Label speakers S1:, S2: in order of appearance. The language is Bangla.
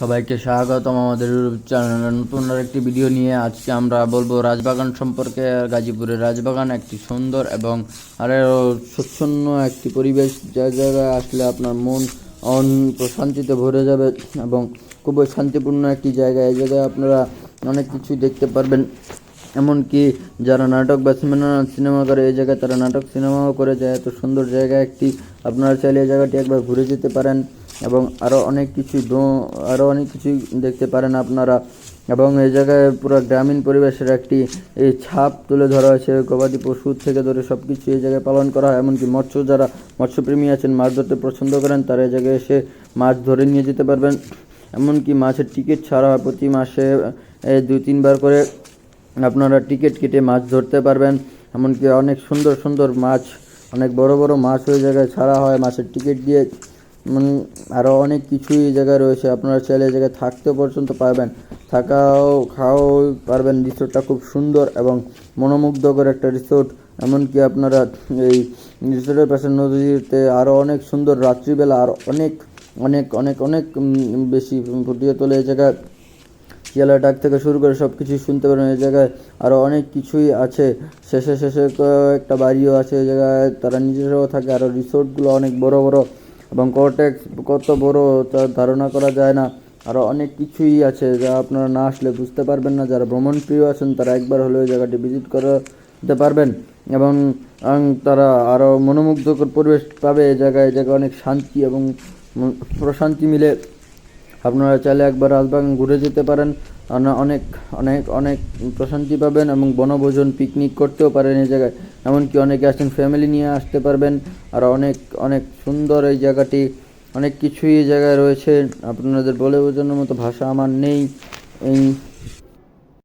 S1: সবাইকে স্বাগতম আমাদের ইউটিউব চ্যানেলে। নতুন একটি ভিডিও নিয়ে আজকে আমরা বলব রাজবাগান সম্পর্কে। গাজীপুরের রাজবাগান একটি সুন্দর এবং আরও স্বচ্ছন্ন একটি পরিবেশ। যা জায়গায় আসলে আপনার মন অন প্রশান্তিতে ভরে যাবে এবং খুবই শান্তিপূর্ণ একটি জায়গা। এই জায়গায় আপনারা অনেক কিছু দেখতে পারবেন। এমনকি যারা নাটক বা সিনেমা সিনেমা করে এই জায়গায় তারা নাটক সিনেমাও করে। যায় এত সুন্দর জায়গা একটি। আপনারা চাইলে এই জায়গাটি একবার ঘুরে যেতে পারেন। এবং আরও অনেক কিছু দো আরও অনেক কিছু দেখতে পারেন আপনারা। এবং এই জায়গায় পুরো গ্রামীণ পরিবেশের একটি, এই ছাপ তুলে ধরা হয়েছে। গবাদি পশু থেকে ধরে সব কিছু এই জায়গায় পালন করা হয়। এমনকি মৎস্য যারা মৎস্যপ্রেমী আছেন, মাছ ধরতে পছন্দ করেন, তারা এই জায়গায় এসে মাছ ধরে নিয়ে যেতে পারবেন। এমনকি মাছের টিকিট ছাড়া হয়। প্রতি মাসে দুই, তিনবার করে আপনারা টিকিট কেটে মাছ ধরতে পারবেন। এমনকি অনেক সুন্দর সুন্দর মাছ, অনেক বড় বড় মাছ ওই জায়গায় ছাড়া হয়। মাছের টিকিট দিয়ে মানে আরও অনেক কিছুই এই জায়গায় রয়েছে। আপনারা চাইলে এই জায়গায় থাকতেও পর্যন্ত পারবেন। থাকাও, খাওয়াও পারবেন। রিসোর্টটা খুব সুন্দর এবং মনোমুগ্ধকর একটা রিসোর্ট। এমনকি আপনারা এই রিসোর্টের পাশে নদীতে আরও অনেক সুন্দর রাত্রিবেলা আর অনেক অনেক অনেক অনেক বেশি ফুটিয়ে তোলে এই জায়গায়। শিয়ালের ডাক থেকে শুরু করে সব কিছুই শুনতে পারেন এই জায়গায়। আরও অনেক কিছুই আছে। শেষে শেষে একটা বাড়িও আছে এই জায়গায়। তারা নিজেরাও থাকে। আরও রিসোর্টগুলো অনেক বড় বড়। এবং কটেক্স কত বড় তা ধারণা করা যায় না। আরও অনেক কিছুই আছে যা আপনারা না আসলে বুঝতে পারবেন না। যারা ভ্রমণ প্রিয় আছেন, তারা একবার হলেও জায়গাটি ভিজিট করতে পারবেন। এবং তারা আরও মনোমুগ্ধকর পরিবেশ পাবে এই জায়গায়। জায়গায় অনেক শান্তি এবং প্রশান্তি মিলে। আপনারা চাইলে একবার রাজবাগান ঘুরে যেতে পারেন। অনেক অনেক অনেক প্রশান্তি পাবেন এবং বনভোজন পিকনিক করতেও পারেন এই জায়গায়। এমনকি অনেকে আসছেন ফ্যামিলি নিয়ে আসতে পারবেন। আর অনেক অনেক সুন্দর এই জায়গাটি। অনেক কিছুই এই জায়গায় রয়েছে। আপনাদের বলে বোঝানোর মতো ভাষা আমার নেই। এই